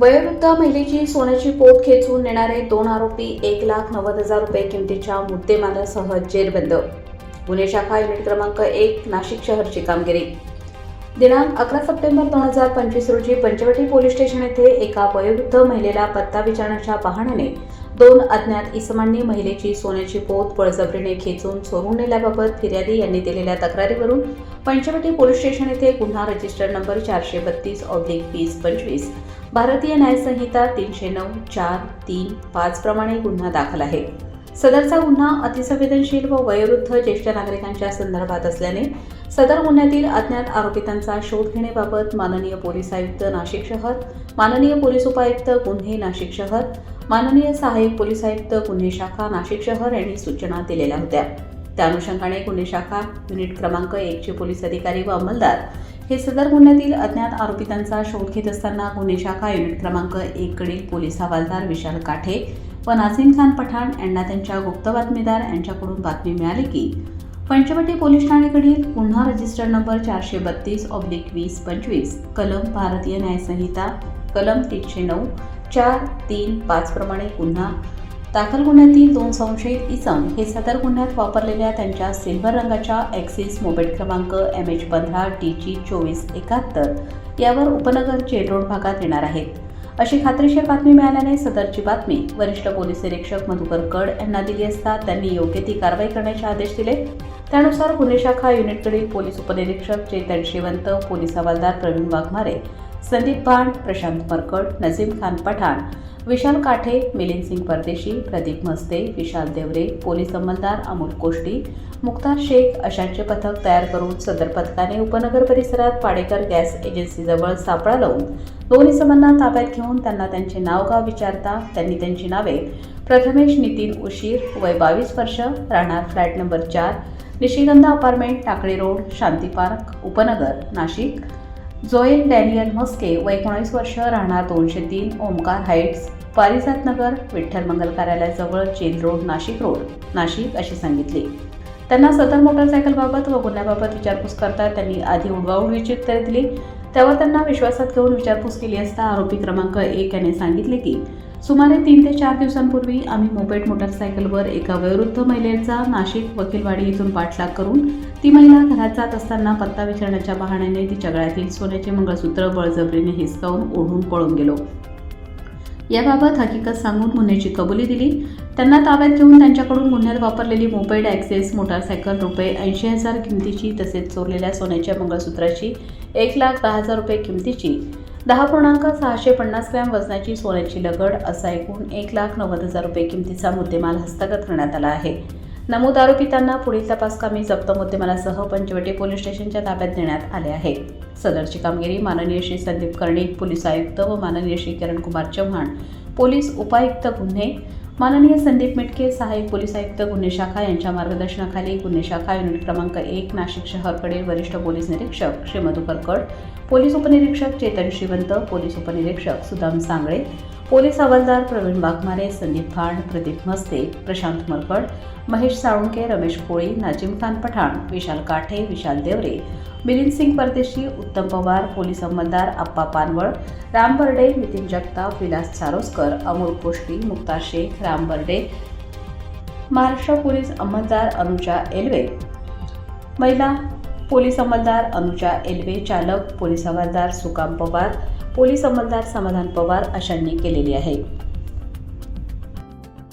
वयोवृद्ध महिलेची सोन्याची पोत खेचून नेणारे दोन आरोपी एक लाख नव्वद हजार रुपये किमतीच्या मुद्देमालासह जेरबंद. गुन्हे शाखा युनिट क्रमांक एक नाशिक शहरची कामगिरी. दिनांक अकरा सप्टेंबर दोन हजार पंचवीस रोजी पंचवटी पोलीस स्टेशन येथे एका वयोवृद्ध महिलेला पत्ता विचारण्याच्या बहाण्याने दोन अज्ञात इसमांनी महिलेची सोन्याची पोत बळजबरीने खेचून चोरून नेल्याबाबत फिर्यादी यांनी दिलेल्या तक्रारीवरून पंचवटी पोलीस स्टेशन येथे गुन्हा रजिस्टर नंबर चारशे बत्तीस ऑब्लिक वीस पंचवीस भारतीय न्यायसंहिता तीनशे नऊ चार तीन पाच प्रमाणे गुन्हा दाखल आहे. सदरचा गुन्हा अतिसंवेदनशील व वयोवृद्ध ज्येष्ठ नागरिकांच्या संदर्भात असल्याने सदर गुन्ह्यातील अज्ञात आरोपितांचा शोध घेण्याबाबत माननीय पोलीस आयुक्त नाशिक शहर माननीय पोलीस उपायुक्त गुन्हे नाशिक शहर माननीय सहाय्यक पोलीस आयुक्त गुन्हे शाखा नाशिक शहर यांनी सूचना दिलेल्या होत्या. त्या अनुषंगाने गुन्हे शाखा युनिट क्रमांक एकचे पोलीस अधिकारी व अंमलदार हे सदर गुन्ह्यातील अज्ञात आरोपितांचा शोध घेत असताना गुन्हे शाखा युनिट क्रमांक एककडील पोलीस हवालदार विशाल काठे व नाझीम खान पठाण यांना त्यांच्या गुप्त बातमीदार यांच्याकडून बातमी मिळाली की पंचवटी पोलीस ठाणेकडील गुन्हा रजिस्टर नंबर चारशे बत्तीस ऑब्लिक वीस पंचवीस कलम भारतीय न्यायसंहिता कलम तीनशे नऊ चार तीन पाचप्रमाणे पुन्हा गुन्हा दाखल गुन्ह्यातील दोन संशयित इसम हे सदर गुन्ह्यात वापरलेल्या त्यांच्या सिल्व्हर रंगाच्या ॲक्सिस मोबाईल क्रमांक एम एच पंधरा टी जी चोवीस एकाहत्तर यावर उपनगर जेल रोड भागात येणार आहेत. अशी खात्रीशीर बातमी मिळाल्याने सदरची बातमी वरिष्ठ पोलीस निरीक्षक मधुकर कड यांना दिली असता त्यांनी योग्य ती कारवाई करण्याचे आदेश दिले. त्यानुसार गुन्हे शाखा युनिटकडील पोलीस उपनिरीक्षक चेतन शेवंत पोलीस हवालदार प्रवीण वाघमारे संदीप भांड प्रशांत मरकड नझीम खान पठाण विशाल काठे मिलिंद सिंग परदेशी प्रदीप मस्ते विशाल देवरे पोलीस अंमलदार अमोल कोष्टी मुक्तार शेख अशांचे पथक तयार करून सदर पथकाने उपनगर परिसरात पाडेकर गॅस एजन्सीजवळ सापळा लावून दोन इसमांना ताब्यात घेऊन त्यांना त्यांचे नावगाव विचारता त्यांनी त्यांची नावे प्रथमेश नितीन उशीर वय बावीस वर्ष राहणार फ्लॅट नंबर चार Nishigandha apartment Takli road Shanti park उपनगर नाशिक. जोएन डॅनियल मस्के व एकोणीस वर्ष राहणार दोनशे तीन ओमकार हाईट्स पारिजात नगर विठ्ठल मंगल कार्यालयाजवळ चेन रोड नाशिक रोड नाशिक अशी सांगितली. त्यांना सदर मोटरसायकलबाबत व गुन्ह्याबाबत विचारपूस करता त्यांनी आधी उडवाउडवीची उत्तरे दिली. त्यावर त्यांना विश्वासात घेऊन विचारपूस केली असता आरोपी क्रमांक एक याने सांगितले की सुमारे तीन ते चार दिवसांपूर्वी आम्ही मोपेड मोटरसायकलवर एका वयोवृद्ध महिलेचा नाशिक वकीलवाडी इथून पाठलाग करून ती महिला घरात जात असताना पत्ता विचारण्याच्या बहाण्याने तिच्या गळ्यातील सोन्याचे मंगळसूत्र बळजबरीने हिसकावून ओढून पळून गेलो. याबाबत हकीकत सांगून गुन्ह्याची कबुली दिली. त्यांना ताब्यात घेऊन त्यांच्याकडून गुन्ह्यात वापरलेली मोपेड ॲक्सेस मोटारसायकल रुपये ऐंशी हजार किमतीची तसेच चोरलेल्या सोन्याच्या मंगळसूत्राची एक लाख दहा हजार रुपये किमतीची दहा पूर्णांक सहाशे पन्नास ग्रॅम वजनाची सोन्याची लगड असा एकूण एक लाख नव्वद हजार रुपये किमतीचा मुद्देमाल हस्तगत करण्यात आला आहे. नमूद आरोपितांना पुढील तपासकामी जप्त मुद्देमालासह पंचवटी पोलीस स्टेशनच्या ताब्यात देण्यात आले आहे. सदरची कामगिरी माननीय श्री संदीप कर्णिक पोलीस आयुक्त व माननीय श्री किरणकुमार चव्हाण पोलीस उपायुक्त गुन्हे माननीय संदीप मिटके सहाय्यक पोलीस आयुक्त गुन्हे शाखा यांच्या मार्गदर्शनाखाली गुन्हे शाखा युनिट क्रमांक एक नाशिक शहरकडील वरिष्ठ पोलीस निरीक्षक श्री मधुकर कड पोलीस उपनिरीक्षक चेतन श्रीवंत पोलीस उपनिरीक्षक सुदाम सांगळे पोलीस हवालदार प्रवीण वाघमारे संदीप भांड प्रदीप मस्ते प्रशांत मरकड महेश साळुंके रमेश कोळी नाजिम खान पठाण विशाल काठे विशाल देवरे मिलिंद सिंग परदेशी उत्तम पवार पोलीस अंमलदार अप्पा पानवळ राम बर्डे नितीन जगताप विलास चारोसकर अमोल कोष्टी मुक्ता शेख राम बर्डे महाराष्ट्र पोलीस अंमलदार अनुजा एल्वे महिला पोलीस अंमलदार अनुजा एल्वे चालक पोलीस अंमलदार सुकाम पवार पोलीस अंमलदार समाधान पवार अशांनी केलेली आहे.